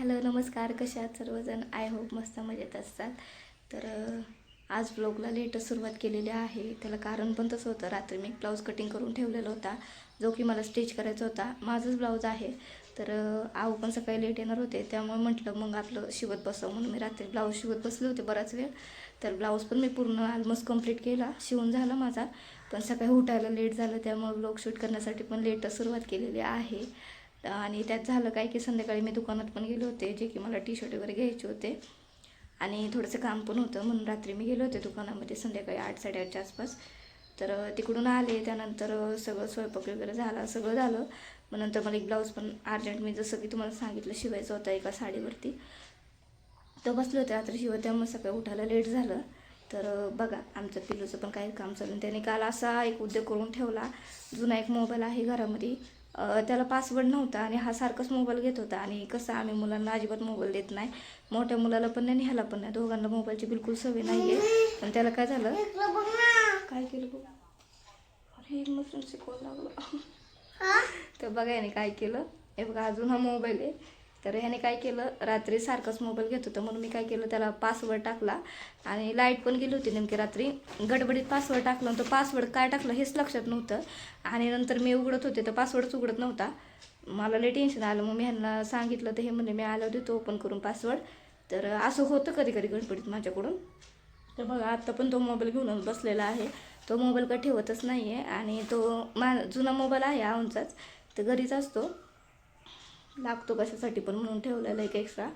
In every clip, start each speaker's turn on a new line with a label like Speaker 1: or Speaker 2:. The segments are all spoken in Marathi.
Speaker 1: हॅलो नमस्कार. कशा आहात सर्वजण? आय होप मस्त मजेत असतात. तर आज ब्लॉगला लेटच सुरुवात केलेली आहे. त्याला कारण पण तसं होतं. रात्री मी ब्लाऊज कटिंग करून ठेवलेला होता जो की मला स्टिच करायचा होता. माझंच ब्लाऊज आहे. तर आऊ पण सकाळी लेट येणार होते. त्यामुळे म्हटलं मग आपलं शिवत बसावं. म्हणून मी रात्री ब्लाऊज शिवत बसले होते बराच वेळ. तर ब्लाऊज पण मी पूर्ण ऑलमोस्ट कंप्लीट केला. शिवून झाला माझा. पण सकाळी उठायला लेट झालं. त्यामुळे ब्लॉग शूट करण्यासाठी पण लेटच सुरुवात केलेली आहे. आणि त्यात झालं काय की संध्याकाळी मी दुकानात पण गेले होते जे की मला टी शर्ट वगैरे घ्यायचे होते. आणि थोडंसं काम पण होतं म्हणून रात्री मी गेले होते दुकानामध्ये संध्याकाळी आठ साडेआठच्या आसपास. तर तिकडून आले त्यानंतर सगळं स्वयंपाक वगैरे झाला सगळं झालं. मग नंतर मला एक ब्लाऊज पण अर्जंट मी जसं की तुम्हाला सांगितलं शिवायचं होता एका साडीवरती. तर बसले होते रात्री शिवत त्यामुळे सकाळी उठायला लेट झालं. तर बघा आमचं पिलूचं पण काही काम चालू त्याने काल असा एक उद्योग करून ठेवला. जुना एक मोबाईल आहे घरामध्ये. त्याला पासवर्ड नव्हता आणि हा सारखाच मोबाईल घेत होता. आणि कसं आम्ही मुलांना अजिबात मोबाईल देत नाही. मोठ्या मुलाला पण नाही ह्याला पण नाही. दोघांना मोबाईलची बिलकुल सवय नाही आहे पण त्याला काय झालं? काय केलं बघ? अरे मग शिकवून लागलं. तर बघा याने काय केलं. हे बघा अजून हा मोबाईल आहे. तर ह्याने काय केलं रात्री सारखाच मोबाईल घेत होतं. म्हणून मी काय केलं त्याला पासवर्ड टाकला. आणि लाइट पण गेली होती नेमकी रात्री. गडबडीत पासवर्ड टाकला आणि तो पासवर्ड काय टाकलं हेच लक्षात नव्हतं. आणि नंतर मी उघडत होते तर पासवर्डच उघडत नव्हता. मला लई टेन्शन आलं. मग मी ह्यांना सांगितलं तर हे म्हणजे मी आलं होते तो ओपन करून पासवर्ड तर असं होतं कधी कधी गडबडीत माझ्याकडून. तर बघा आत्ता पण तो मोबाईल घेऊन बसलेला आहे. तो मोबाईल का ठेवतच नाही आहे आणि तो मा जुना मोबाईल आहे आमचाच. तर घरीच असतो. लागतो कशासाठी पण म्हणून ठेवलेला एक एक्स्ट्रा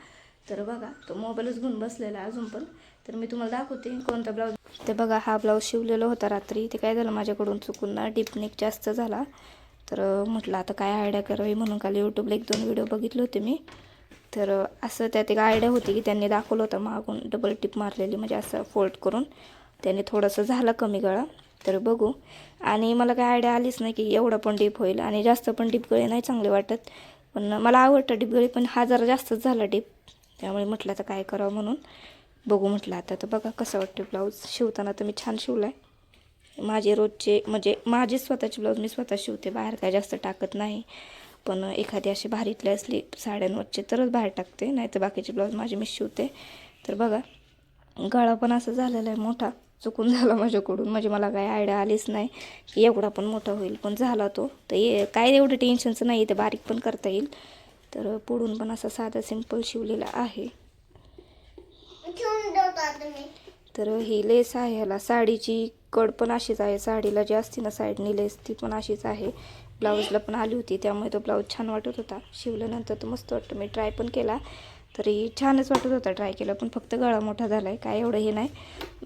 Speaker 1: तर बघा तो मोबाईलच घेऊन बसलेला अजून पण. तर मी तुम्हाला दाखवते कोणता ब्लाऊज ते बघा हा ब्लाऊज शिवलेला होता रात्री. ते काय झालं माझ्याकडून चुकून ना डिपनेक जास्त झाला. तर म्हटलं आता काय आयडिया करावी म्हणून काल यूट्यूबला एक दोन व्हिडिओ बघितले होते मी. तर असं त्यात एक आयडिया होती की त्यांनी दाखवलं होतं मागून डबल टिप मारलेली म्हणजे असं फोल्ड करून. त्याने थोडंसं झालं कमी गळा. तर बघू. आणि मला काय आयडिया आलीच नाही की एवढं पण डीप होईल. आणि जास्त पण डीप गळे नाही चांगले वाटत. पण मला आवडतं डीप गळी पण हा जरा जास्तच झाला डीप त्यामुळे म्हटलं आता काय करावं म्हणून. बघू म्हटलं आता. तर बघा कसं वाटते ब्लाऊज शिवताना तर मी छान शिवला आहे माझे रोजचे म्हणजे माझे स्वतःचे ब्लाऊज मी स्वतः शिवते. बाहेर काय जास्त टाकत नाही. पण एखादी अशी भारीतली असली साड्यांवरचे तरच बाहेर टाकते. नाही तर बाकीचे ब्लाऊज माझे मी शिवते. तर बघा गळा पण असं झालेला आहे मोठा. चुकून झाला माझ्याकडून. म्हणजे मला काही आयडिया आलीच नाही. की एवढा पण मोठा होईल पण झाला तो. तर ये काय एवढं टेन्शनचं नाही ते बारीक पण करता येईल. तर पुढून पण असा साधा सिंपल शिवलेला आहे. तर ही लेस आहे ह्याला. साडीची कड पण अशीच आहे. साडीला जी असते ना साईडनी लेस ती पण अशीच आहे. ब्लाऊजला पण आली होती त्यामुळे तो ब्लाऊज छान वाटत होता. शिवल्यानंतर तो मस्त वाटतं. मी ट्राय पण केला. तरी छानच वाटत होता ट्राय केला पण फक्त गळा मोठा झाला आहे काय एवढं हे नाही.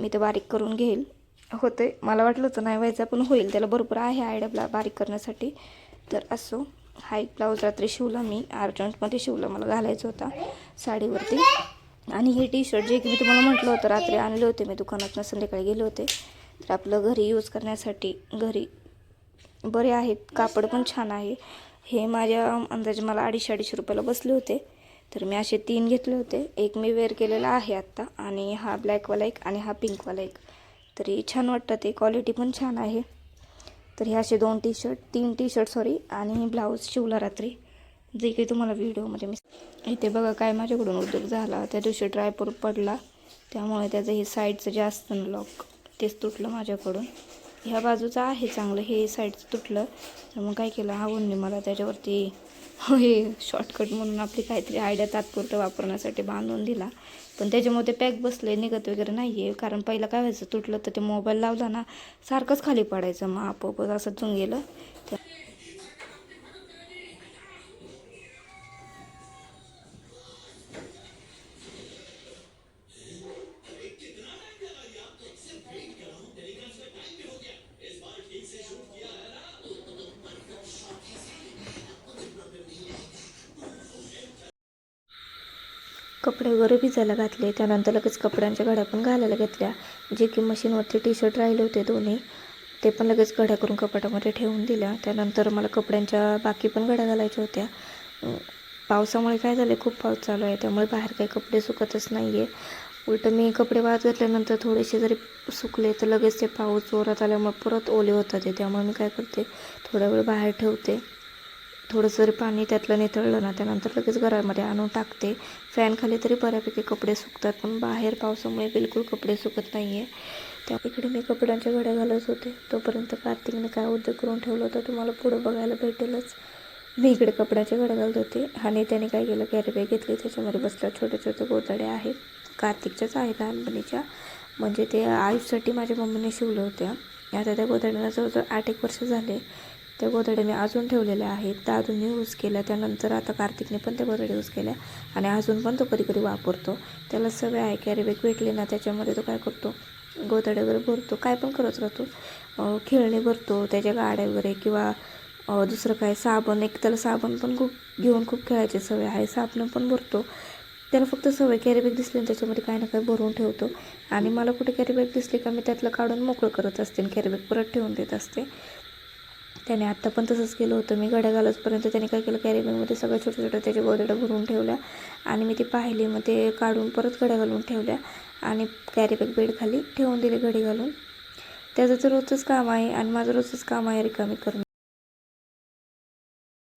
Speaker 1: मी ते बारीक करून घेईल. होते मला वाटलं होतं नाही व्हायचं पण होईल. त्याला भरपूर आहे आयडिया बारीक करण्यासाठी. तर असो हा एक ब्लाऊज रात्री शिवला मी. अर्जंटमध्ये शिवला मला घालायचा होता साडीवरती. आणि हे टी शर्ट जे की मी तुम्हाला म्हटलं होतं रात्री आणले होते मी दुकानातनं संध्याकाळी गेले होते. तर आपलं घरी यूज करण्यासाठी घरी बरे आहेत. कापड पण छान आहे. हे माझ्या अंदाजे मला अडीचशे अडीचशे रुपयाला बसले होते. तर मी असे तीन घेतले होते. एक मी वेअर केलेला आहे आत्ता आणि हा ब्लॅकवाला एक आणि हा पिंकवाला एक. तरी छान वाटतं ते. क्वालिटी पण छान आहे. तर हे असे दोन टी शर्ट तीन टी शर्ट सॉरी आणि ब्लाऊज शिवला रात्री. जे काही तुम्हाला व्हिडिओमध्ये मी इथे बघा काय माझ्याकडून उद्योग झाला. त्या दिवशी ड्रायपूर पडला. त्यामुळे त्याचं हे साईडचं जे असतं ना लॉक तेच तुटलं माझ्याकडून. ह्या बाजूचं आहे चांगलं हे साईडचं तुटलं. तर मग काय केलं आवडली मला त्याच्यावरती हे शॉर्टकट म्हणून आपली काहीतरी आयडिया तात्पुरतं वापरण्यासाठी बांधून दिला. पण त्याच्यामुळे ते पॅक बसले निघत वगैरे नाही आहे कारण पहिलं काय व्हायचं तुटलं तर ते मोबाईल लावला ना सारखंच खाली पडायचं मग आपोआप असं गेलं. कपडे वगैरे भिजायला घातले. त्यानंतर लगेच कपड्यांच्या घड्या पण घालायला घेतल्या. जे की मशीनवरती टी शर्ट राहिले होते दोन्ही ते पण लगेच घड्या करून कपाटामध्ये ठेवून दिल्या. त्यानंतर मला कपड्यांच्या बाकी पण घड्या घालायच्या होत्या. पावसामुळे काय झालं खूप पाऊस चालू आहे. त्यामुळे बाहेर काही कपडे सुकतच नाही आहे उलटं मी कपडे वाळत घातल्यानंतर थोडेसे जरी सुकले तर लगेच ते पाऊस जोरात आल्यामुळे परत ओले होतात ते. त्यामुळे मी काय करते थोडा वेळ बाहेर ठेवते. थोडंसं जरी पाणी त्यातलं निथळलं ना त्यानंतर लगेच घरामध्ये आणून टाकते. फॅनखाली तरी बऱ्यापैकी कपडे सुकतात पण बाहेर पावसामुळे बिलकुल कपडे सुकत नाही आहे त्या इकडे मी कपड्यांच्या घड्या घालत होते. तोपर्यंत कार्तिकने काय उद्योग करून ठेवलं होतं तुम्हाला पुढं बघायला भेटेलच. मी इकडे कपड्याच्या घड्या घालत होते आणि त्याने काय केलं कॅरीबॅग घेतली. त्याच्यामध्ये बसल्या छोट्या छोट्या गोदड्या आहेत कार्तिकच्याच आहेत लहानपणीच्या म्हणजे ते आयुषसाठी माझ्या मम्मीने शिवलं होत्या. आता त्या गोदड्यांना जवळजवळ आठ एक वर्ष झाले. त्या गोधड्या मी अजून ठेवलेल्या आहेत. त्या अजून यूज केल्या. त्यानंतर आता कार्तिकने पण त्या गोधड्या यूज केल्या आणि अजून पण तो कधी कधी वापरतो. त्याला सवय आहे कॅरीबॅग भेटली ना त्याच्यामध्ये तो काय करतो? गोधड्या वगैरे भरतो. काय पण करत राहतो. खेळणे भरतो. त्याच्या गाड्या वगैरे किंवा दुसरं काय साबण. एक त्याला साबण पण खूप घेऊन खूप खेळायची सवय आहे. साबण पण भरतो. त्याला फक्त सवय कॅरीबॅग दिसली त्याच्यामध्ये काय ना काय भरून ठेवतो. आणि मला कुठे कॅरीबॅग दिसली का? मी त्यातलं काढून मोकळं करत असते आणि कॅरीबॅग परत ठेवून देत असते. त्याने आत्ता पण तसंच केलं होतं. मी गड्या घालतपर्यंत त्याने काय केलं कॅरी सगळ्या छोट्या छोट्या त्याच्या गोदड्या भरून ठेवल्या आणि मी ती पाहिली. मग ते काढून परत गड्या घालून ठेवल्या आणि कॅरीबॅग बेडखाली ठेवून दिले घडी घालून. त्याचं तर रोजचंच काम आहे आणि माझं रोजचंच काम आहे रिकामी करणं.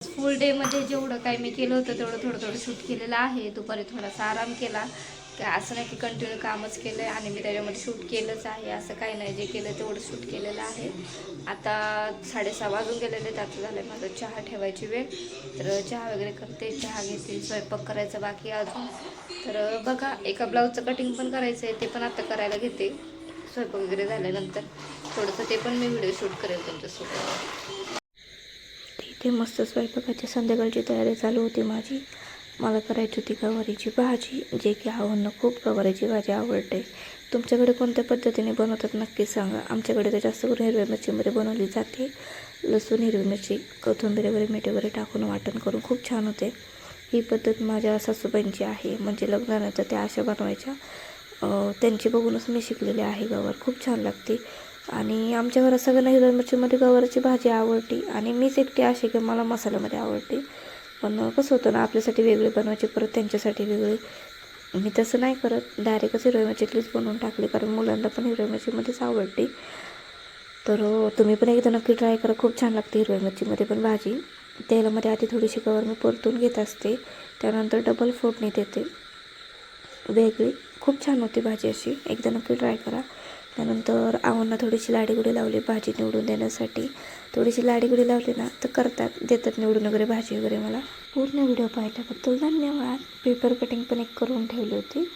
Speaker 1: फुल डेमध्ये जेवढं काय मी केलं होतं तेवढं थोडं थोडं शूट केलेलं आहे. दुपारी थोडासा आराम केला. काय असं नाही की कंटिन्यू कामच केलं आहे आणि मी त्याच्यामध्ये शूट केलंच आहे. असं काही नाही. जे केलं तेवढं शूट केलेलं आहे. आता साडेसहा वाजून गेलेले आहेत. आता झालं माझं चहा ठेवायची वेळ. तर चहा वगैरे करते. चहा घेते. स्वयंपाक करायचा बाकी अजून. तर बघा एका ब्लाऊजचं कटिंग पण करायचं आहे. ते पण आता करायला घेते. स्वयंपाक वगैरे झाल्यानंतर. थोडंसं ते पण मी व्हिडिओ शूट करेल तुमच्यासोबत. तिथे मस्त स्वयंपाकाची संध्याकाळची तयारी चालू होती माझी. मला करायची होती गवारीची भाजी जे की आव्हांना खूप गवारीची भाजी आवडते. तुमच्याकडे कोणत्या पद्धतीने बनवतात नक्की सांगा. आमच्याकडे तर जास्त करून हिरव्या मिरचीमध्ये बनवली जाते. लसूण हिरवी मिरची कोथिंबीर वगैरे मीठ वगैरे टाकून वाटण करून खूप छान होते. ही पद्धत माझ्या सासूबाईंची आहे. म्हणजे लग्नानंतर त्या अशा बनवायच्या. त्यांची बघूनच मी शिकलेली आहे गवार. खूप छान लागते. आणि आमच्या घरात सगळ्यांना हिरव्या मिरचीमध्ये गवाराची भाजी आवडते. आणि मीच एकटी अशी की मला मसाल्यामध्ये आवडते. पण कसं होतं ना आपल्यासाठी वेगळी बनवायची परत त्यांच्यासाठी वेगळी. मी तसं नाही करत. डायरेक्टच हिरव्या मिरचीतलीच बनवून टाकली कारण मुलांना पण हिरव्या मिरचीमध्येच आवडते. तर तुम्ही पण एकदा नक्की ट्राय करा. खूप छान लागते हिरव्या मिरचीमध्ये पण भाजी. तेलामध्ये आधी थोडीशी कवर मी परतून घेत असते. त्यानंतर डबल फोडणी देते. वेगळी. खूप छान होती भाजी अशी. एकदा नक्की ट्राय करा. त्यानंतर आव्हांना थोडीशी लाडीगुडी लावली भाजी निवडून देण्यासाठी. थोडीशी लाडीगुडी लावली ना तर करतात देतात निवडून वगैरे भाजी वगैरे मला. पूर्ण व्हिडिओ पाहिल्याबद्दल धन्यवाद. पेपर कटिंग पण एक करून ठेवली होती.